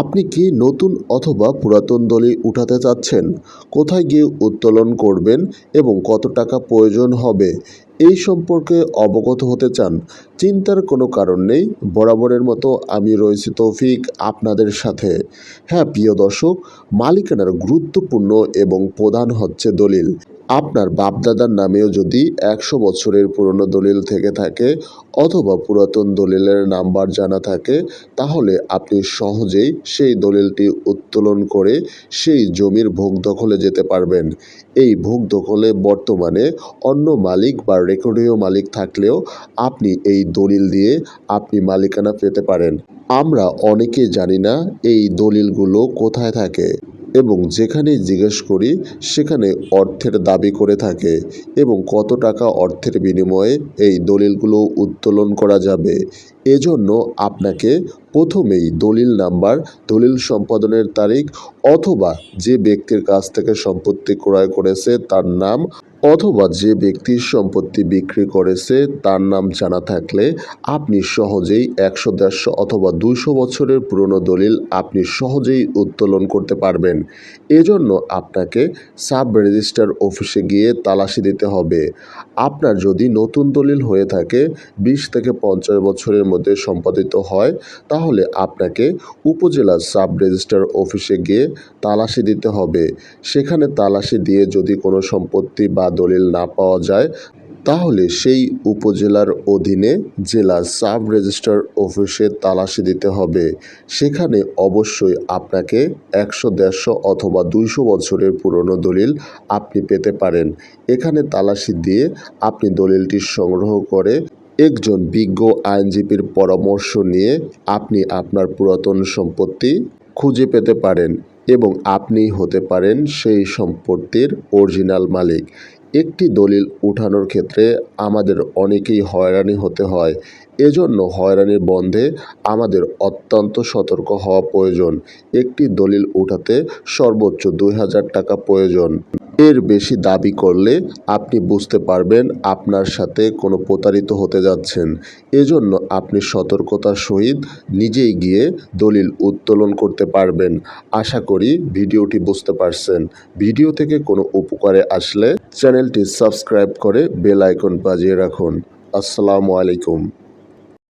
আপনি কি নতুন অথবা পুরাতন দলিল উঠাতে চাচ্ছেন? কোথায় গিয়ে উত্তোলন করবেন এবং কত টাকা প্রয়োজন হবে? এই সম্পর্কে অবগত হতে চান। চিন্তার কোনো কারণ নেই। বরাবরের মতো আমি রয়েছি তৌফিক আপনাদের সাথে। হ্যাঁ প্রিয় দর্শক, মালিকানার গুরুত্বপূর্ণ এবং প্রধান হচ্ছে দলিল। আপনার বাপদাদার নামেও যদি একশো বছরের পুরনো দলিল থেকে থাকে অথবা পুরাতন দলিলের নাম্বার জানা থাকে, তাহলে আপনি সহজেই সেই দলিলটি উত্তোলন করে সেই জমির ভোগ দখলে যেতে পারবেন। এই ভোগ দখলে বর্তমানে অন্য মালিক বা রেকর্ডীয় মালিক থাকলেও আপনি এই দলিল দিয়ে আপনি মালিকানা পেতে পারেন। আমরা অনেকে জানি না এই দলিলগুলো কোথায় থাকে। এবং যেখানেই জিজ্ঞেস করি, সেখানে অর্থের দাবি করে থাকে এবং কত টাকা অর্থের বিনিময়ে এই দলিলগুলো উত্তোলন করা যাবে। এজন্য আপনাকে প্রথমেই দলিল নাম্বার, দলিল সম্পাদনের তারিখ অথবা যে ব্যক্তির কাছ থেকে সম্পত্তি ক্রয় করেছে তার নাম অথবা যে ব্যক্তির সম্পত্তি বিক্রি করেছে, তার নাম জানা থাকলে আপনি সহজেই একশো, দেড়শো অথবা দুইশো বছরের পুরনো দলিল আপনি সহজেই উত্তোলন করতে পারবেন। এজন্য আপনাকে সাব রেজিস্টার অফিসে গিয়ে তালাশি দিতে হবে। আপনার যদি নতুন দলিল হয়ে থাকে, বিশ থেকে পঞ্চাশ বছরের মধ্যে সম্পাদিত হয়, তাহলে আপনাকে উপজেলা সাব রেজিস্টার অফিসে গিয়ে তালাশি দিতে হবে। সেখানে তালাশি দিয়ে যদি কোনো সম্পত্তি বা দলিল না পাওয়া যায়, তাহলে সেই উপজেলার অধীনে জেলা সাব রেজিস্টার অফিসে তালাশি দিতে হবে। সেখানে অবশ্যই আপনাকে একশো, দেড়শো অথবা দুইশো বছরের পুরনো দলিল আপনি পেতে পারেন। এখানে তালাশি দিয়ে আপনি দলিলটি সংগ্রহ করে একজন বিজ্ঞ আইনজীবীর পরামর্শ নিয়ে আপনি আপনার পুরাতন সম্পত্তি খুঁজে পেতে পারেন এবং আপনি হতে পারেন সেই সম্পত্তির অরিজিনাল মালিক। একটি দলিল উঠানোর ক্ষেত্রে আমাদের অনেকেই হয়রানি হতে হয়। এজন্য হয়রানির বন্ধে আমাদের অত্যন্ত সতর্ক হওয়া প্রয়োজন। একটি দলিল উঠাতে সর্বোচ্চ দুই হাজার টাকা প্রয়োজন। এর বেশি দাবি করলে আপনি বুঝতে পারবেন আপনার সাথে কোনো প্রতারিত হতে যাচ্ছেন। এজন্য আপনি সতর্কতার সহিত নিজেই গিয়ে দলিল উত্তোলন করতে পারবেন। আশা করি ভিডিওটি বুঝতে পারছেন। ভিডিও থেকে কোনো উপকারে আসলে চ্যানেলটি সাবস্ক্রাইব করে বেল আইকন বাজিয়ে রাখুন। আসসালামু আলাইকুম।